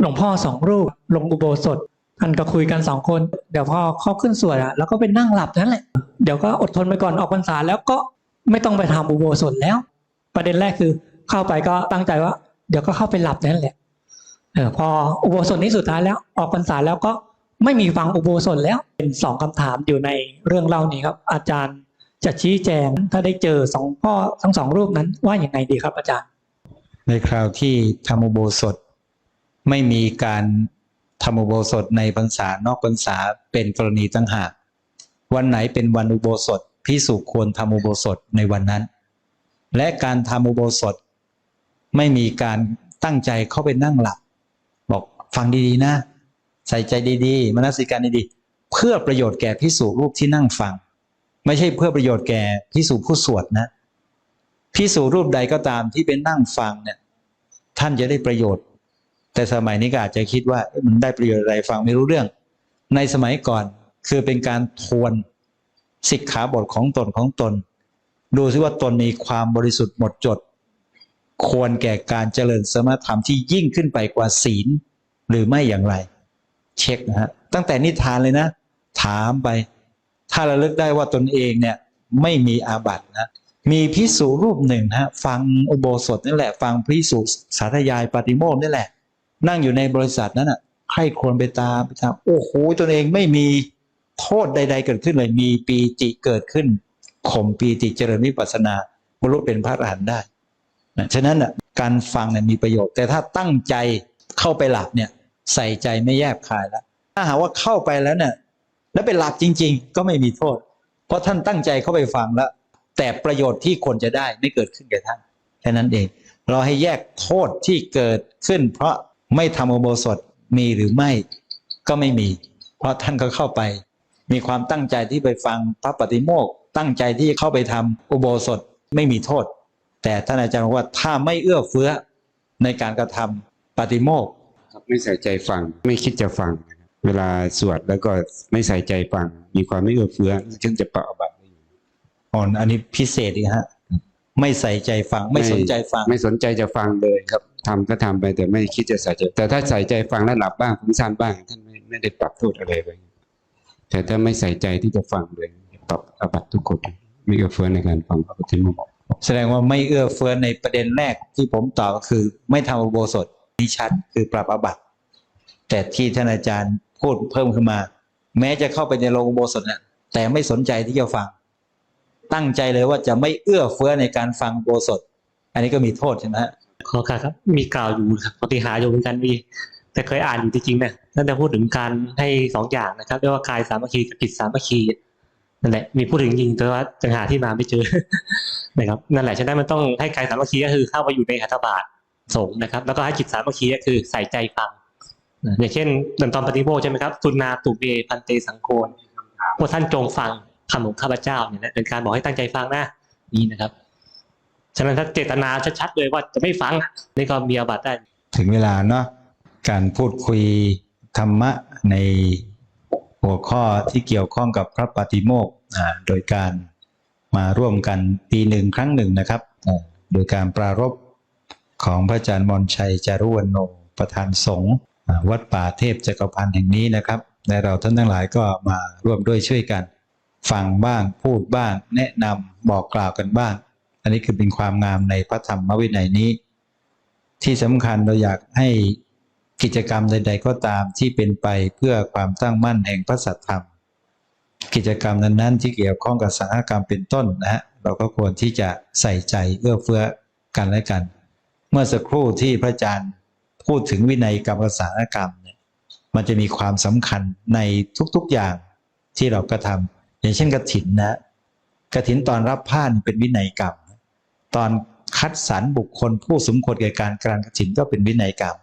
หลวงพ่อสองรูปลงอุโบสถท่านก็คุยกันสองคน เดี๋ยวพอเขาขึ้นสวดอะแล้วก็ไปนั่งหลับนั่นแหละ เดี๋ยวก็อดทนไปก่อนออกพรรษาแล้วก็ไม่ต้องไปทำอุโบสถแล้ว ประเด็นแรกคือเข้าไปก็ตั้งใจว่า เดี๋ยวก็เข้าไปหลับนั่นแหละเออพออุโบสถนี้สุดท้ายแล้วออกพรรษาแล้วก็ไม่มีฟังอุโบสถแล้วเป็นสองคำถามอยู่ในเรื่องเล่านี้ครับ อาจารย์จะชี้แจงถ้าได้เจอสองพ่อทั้งสองรูปนั้นว่าอย่างไงดีครับอาจารย์ ในคราวที่ทำอุโบสถ ไม่มีการทำอุโบสถในพรรษานอกพรรษาเป็นกรณีตั้งหาก วันไหนเป็นวันอุโบสถพิสุควรทำอุโบสถในวันนั้น และการทำอุโบสถ ไม่มีการตั้งใจเข้าไปนั่งหลับ บอกฟังดีๆนะ ใส่ใจดีๆมนสิการดีๆเพื่อประโยชน์แก่พิสุรูปที่นั่งฟัง ไม่ใช่เพื่อประโยชน์แก่พิสุผู้สวดนะพิสูรูปใดก็ตามที่เป็นนั่งฟังเนี่ยท่านจะได้ประโยชน์ แต่สมัยนี้ก็อาจจะคิดว่ามันได้ประโยชน์อะไรฟังไม่รู้เรื่อง ในสมัยก่อนคือเป็นการทวนสิกขาบทของตนของตน ดูซิว่าตนมีความบริสุทธิ์หมดจด ควรแก่การเจริญสมถะที่ยิ่งขึ้นไปกว่าศีล หรือไม่อย่างไร เช็คนะฮะตั้งแต่นิทานเลยนะ ถามไป ถ้าระลึกได้ว่าตนเองเนี่ยไม่มีอาบัตินะมีพิสูรูปหนึ่งฮะฟังอุโบสถนี่แหละ ฟังพิสูสาธยายปฏิโมกนี่แหละ นั่งอยู่ในบริษัทนั้นอะใครควรไปตามไปตามโอ้โหตนเองไม่มีโทษใด ๆ เกิดขึ้นเลยมีปีติเกิดขึ้นข่มปีติเจริญวิปัสสนาบรรลุเป็นพระอรหันต์ได้นะฉะนั้นอะการฟังเนี่ยมีประโยชน์ แต่ถ้าตั้งใจเข้าไปหลับเนี่ยใส่ใจไม่แยบคายแล้วถ้าหากว่าเข้าไปแล้วเนี่ยแล้วไปหลับจริง ๆ ก็ไม่มีโทษ เพราะท่านตั้งใจเข้าไปฟังแล้ว แต่ประโยชน์ที่ควรจะได้ไม่เกิดขึ้นแก่ท่านแค่นั้นเอง เราให้แยกโทษที่เกิดขึ้น เพราะ ไม่ทำอุโบสถมีหรือไม่ก็ไม่มี เพราะท่านก็เข้าไป มีความตั้งใจที่ไปฟังพระปฏิโมกข์ตั้งใจที่เข้าไปทำอุโบสถไม่มีโทษ แต่ท่านอาจารย์บอกว่าถ้าไม่เอื้อเฟื้อในการกระทำปฏิโมกข์ครับไม่ใส่ใจฟังไม่คิดจะฟังนะครับเวลาสวดแล้วก็ไม่ใส่ใจฟัง มีความไม่เอื้อเฟื้อจึงจะปะอาบัติได้อยู่อ่อนอันนี้พิเศษอีกฮะ ไม่ใส่ใจฟัง ไม่สนใจฟัง ไม่สนใจจะฟังเลยครับทำก็ทำไปแต่ไม่คิดจะใส่ใจ แต่ถ้าใส่ใจฟังแล้วหลับบ้างฟุ้งซ่านบ้าง ท่านไม่ไม่ได้ปรับโทษอะไรเลยแต่ถ้าไม่ใส่ใจที่จะฟังเลยปรับอาบัติทุกคนไม่เอื้อเฟื้อในการฟังพระพุทธมนต์แสดงว่าไม่เอื้อเฟื้อในประเด็นแรกที่ผมตอบก็คือ ไม่ทำอุโบสถนี่ชัดคือปรับอาบัติแต่ที่ท่านอาจารย์พูดเพิ่มขึ้นมา แม้จะเข้าไปในโรงอุโบสถเนี่ยแต่ไม่สนใจที่จะฟัง ตั้งใจเลยว่าจะไม่เอื้อเฟื้อในการฟังโบสถ อันนี้ก็มีโทษใช่ไหมขอครับ มีกล่าวอยู่ครับปฏิหารอยู่เหมือนกันมีแต่เคยอ่านอยู่จริงๆเนี่ยนั่นจะพูดถึงการให้สองอย่างนะครับเรียกว่ากายสามัคคีกับจิตสามัคคีนั่นแหละมีพูดถึงจริงแต่ว่าจังหาที่มาไม่เจอนะครับนั่นแหละฉะนั้นมันต้องให้กายสามัคคีก็คือเข้าไปอยู่ในหัตบาทสงนะครับ แล้วก็ให้จิตสามัคคีก็คือใส่ใจฟังอย่างเช่นตอนตอนปฏิโมกใช่ไหมครับสุนาตุเบพันเตสังโฆพวกท่านจงฟัง คำของข้าพเจ้าเนี่ยเป็นการบอกให้ตั้งใจฟังนะนี่นะครับฉะนั้นถ้าเจตนาชัดๆเลยว่าจะไม่ฟังนี่ก็มีอาบัติได้ ถึงเวลาเนาะการพูดคุยธรรมะในหัวข้อที่เกี่ยวข้องกับพระปฏิโมกอ่าโดยการมาร่วมกันปีหนึ่งครั้งหนึ่งนะครับ โดยการปรารภของพระอาจารย์มนชัยจารุวรรณโนประธานสงฆ์วัดป่าเทพจักรพันธ์แห่งนี้นะครับ และเราท่านทั้งหลายก็มาร่วมด้วยช่วยกัน ฟังบ้างพูดบ้าง แนะนำบอกกล่าวกันบ้าง อันนี้คือเป็นความงามในพระธรรมวินัยนี้ ที่สำคัญเราอยากให้กิจกรรมใด ๆ ก็ตามที่เป็นไปเพื่อความตั้งมั่นแห่งพระสัทธรรม กิจกรรมนั้นๆ ที่เกี่ยวข้องกับสังฆกรรมเป็นต้นนะฮะเราก็ควรที่จะใส่ใจเอื้อเฟื้อกันและกัน เมื่อสักครู่ที่พระอาจารย์พูดถึงวินัยกรรมสังฆกรรมเนี่ยมันจะมีความสำคัญในทุกๆอย่างที่เรากระทำ อย่างเช่นกฐินนะกฐินตอนรับผ้าเป็นวินัยกรรม ตอนคัดสรรบุคคลผู้สมควรแก่การกรานกฐินก็เป็นวินัยกรรม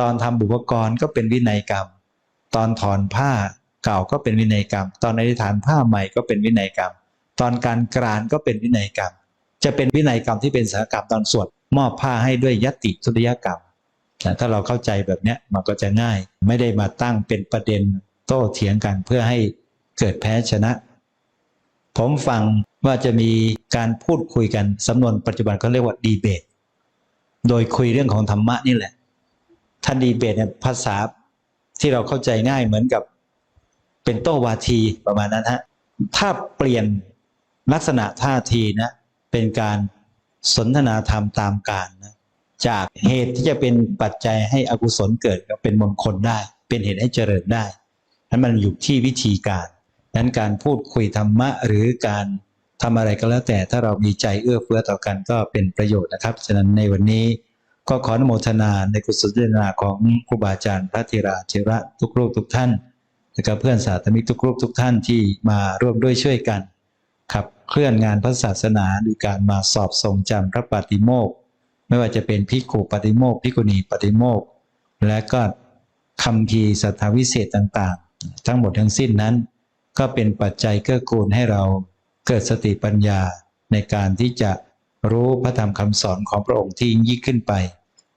ตอนทำบุปกรก็เป็นวินัยกรรม ตอนถอนผ้าเก่าก็เป็นวินัยกรรม ตอนอธิษฐานผ้าใหม่ก็เป็นวินัยกรรม ตอนการกรานก็เป็นวินัยกรรม จะเป็นวินัยกรรมที่เป็นสหกรรมตอนสวดมอบผ้าให้ด้วยยติทุติยกรรมนะถ้าเราเข้าใจแบบนี้มันก็จะง่าย ไม่ได้มาตั้งเป็นประเด็นโต้เถียงกันเพื่อให้ เกิดแพ้ชนะ ผมฟังว่าจะมีการพูดคุยกันสำนวนปัจจุบันเขาเรียกว่าดีเบต โดยคุยเรื่องของธรรมะนี่แหละท่านดีเบตเนี่ยภาษาที่เราเข้าใจง่ายเหมือนกับเป็นโต้วาทีประมาณนั้นฮะถ้าเปลี่ยนลักษณะท่าทีนะเป็นการสนทนาธรรมตามการนะจากเหตุที่จะเป็นปัจจัยให้อกุศลเกิดก็เป็นมงคลได้ เป็นเหตุให้เจริญได้นั้นมันอยู่ที่วิธีการ นั้นการพูดคุยธรรมะหรือการทำอะไรก็แล้วแต่ถ้าเรามีใจเอื้อเฟื้อต่อกันก็เป็นประโยชน์นะครับ ฉะนั้นในวันนี้ก็ขออนุโมทนาในกุศลเจตนาของครูบาอาจารย์พระธิราเทระทุกรูปทุกท่านและก็เพื่อนสาธมิกทุกรูปทุกท่านที่มาร่วมด้วยช่วยกันขับเคลื่อนงานพระศาสนาโดยการมาสอบทรงจำพระปาติโมกไม่ว่าจะเป็นพิกขุปฏิโมกพิกุณีปฏิโมกและก็คำพีสัทธาวิเศษต่างๆ ทั้งหมดทั้งสิ้นนั้น ก็เป็นปัจจัยเกื้อกูลให้เราเกิดสติปัญญาในการที่จะรู้พระธรรมคำสอนของพระองค์ที่ยิ่งยิ่งขึ้นไป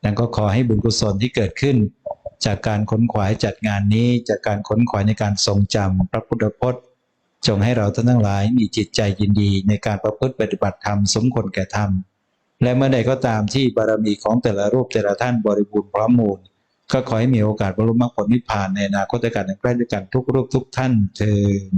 ดังก็ขอให้บุญกุศลที่เกิดขึ้น จากการค้นขวายจัดงานนี้จากการค้นขวายในการทรงจำพระพุทธพจน์ จงให้เราท่านทั้งหลายมีจิตใจยินดีในการประพฤติปฏิบัติธรรมสมควรแก่ธรรม และเมื่อใดก็ตามที่บารมีของแต่ละรูปแต่ละท่านบริบูรณ์พร้อมมูล ก็ขอให้มีโอกาสบรรลุมรรคผลนิพพานในอนาคตการใกล้ด้วยกันทุกรูปทุกท่านเทอญ